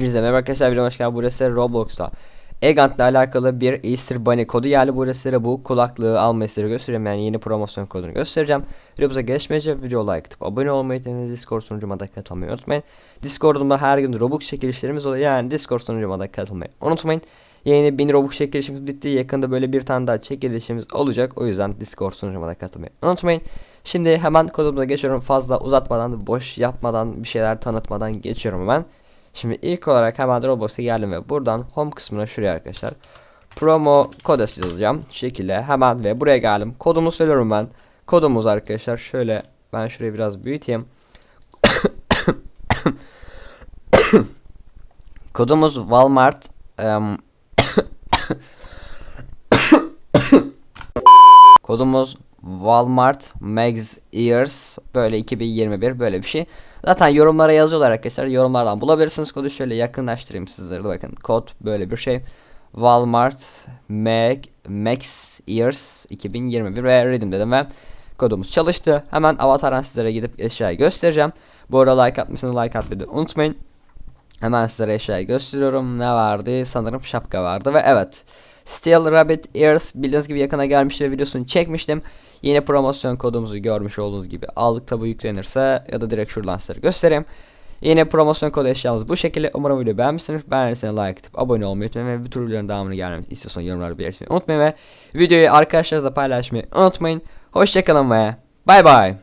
Bize merhaba arkadaşlar videoma hoş geldiniz. Burası Roblox'ta Egant ile alakalı bir Easter Bunny kodu geldi. Burası bu kulaklığı alma isteği göstereyim. Yani yeni promosyon kodunu göstereceğim. Videomuza geçmeyince video like atıp abone olmayı ve Discord sunucuma da katılmayı unutmayın. Discord'umda her gün Robux çekilişlerimiz oluyor. Yani Discord sunucuma da katılmayı unutmayın. Yeni 1000 Robux çekilişimiz bitti. Yakında böyle bir tane daha çekilişimiz olacak. O yüzden Discord sunucuma da katılmayı unutmayın. Şimdi hemen kodumuza geçiyorum. Fazla uzatmadan, boş yapmadan, bir şeyler tanıtmadan geçiyorum hemen. Şimdi ilk olarak hemen Roblox'a geldim ve buradan home kısmına şuraya arkadaşlar promo kodası yazacağım. Şu şekilde hemen ve buraya geldim. Kodumu söylüyorum ben. Kodumuz arkadaşlar şöyle ben şurayı biraz büyüteyim. Kodumuz Walmart em, Kodumuz Walmart Max Ears böyle 2021 böyle bir şey. Zaten yorumlara yazıyorlar arkadaşlar. Yorumlardan bulabilirsiniz kodu. Şöyle yakınlaştırayım sizlere bakın. Kod böyle bir şey. Walmart Mag Max Ears 2021 ve redim dedim ve kodumuz çalıştı. Hemen avatardan sizlere gidip eşyayı göstereceğim. Bu arada like atmışsınız like atmayı unutmayın. Hemen sizlere eşyayı gösteriyorum. Ne vardı? Sanırım şapka vardı ve evet. Steel Rabbit Ears bildiğiniz gibi yakına gelmiş ve videosunu çekmiştim. Yine promosyon kodumuzu görmüş olduğunuz gibi aldık tabu yüklenirse ya da direkt şuradan size göstereyim. Yine promosyon kodu eşyamız bu şekilde. Umarım videoyu beğenmişsiniz. Beğendiyseniz like atıp abone olmayı unutmayın ve bu tür videoların devamını gelmemi istiyorsanız yorumlarda belirtmeyi unutmayın ve videoyu arkadaşlarınızla paylaşmayı unutmayın. Hoşçakalın ve bay bay.